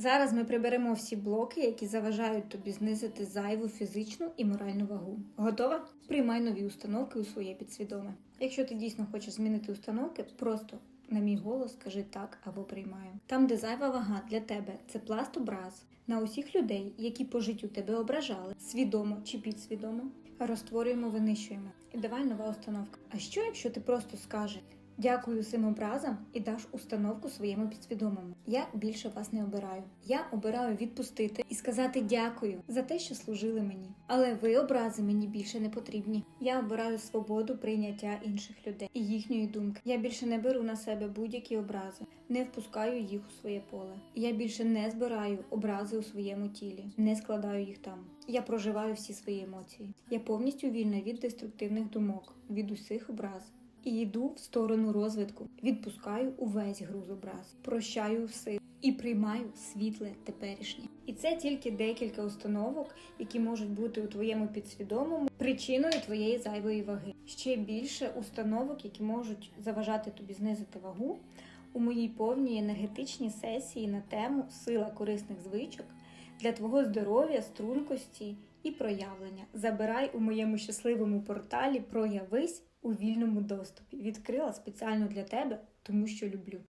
Зараз ми приберемо всі блоки, які заважають тобі знизити зайву фізичну і моральну вагу. Готова? Приймай нові установки у своє підсвідоме. Якщо ти дійсно хочеш змінити установки, просто на мій голос скажи так або приймаю. Там, де зайва вага для тебе, це пласт образ на усіх людей, які по життю тебе ображали, свідомо чи підсвідомо. Розтворюємо, винищуємо. І давай нова установка. А що, якщо ти просто скажеш дякую цим образам і даш установку своєму підсвідомому? Я більше вас не обираю. Я обираю відпустити і сказати дякую за те, що служили мені. Але ви образи мені більше не потрібні. Я обираю свободу прийняття інших людей і їхньої думки. Я більше не беру на себе будь-які образи, не впускаю їх у своє поле. Я більше не збираю образи у своєму тілі, не складаю їх там. Я проживаю всі свої емоції. Я повністю вільна від деструктивних думок, від усіх образ. І йду в сторону розвитку, відпускаю увесь груз образ, прощаю все і приймаю світле теперішнє. І це тільки декілька установок, які можуть бути у твоєму підсвідомому причиною твоєї зайвої ваги. Ще більше установок, які можуть заважати тобі знизити вагу у моїй повній енергетичній сесії на тему сила корисних звичок для твого здоров'я, стрункості і проявлення. Забирай у моєму щасливому порталі Проявись у вільному доступі. Відкрила спеціально для тебе, тому що люблю.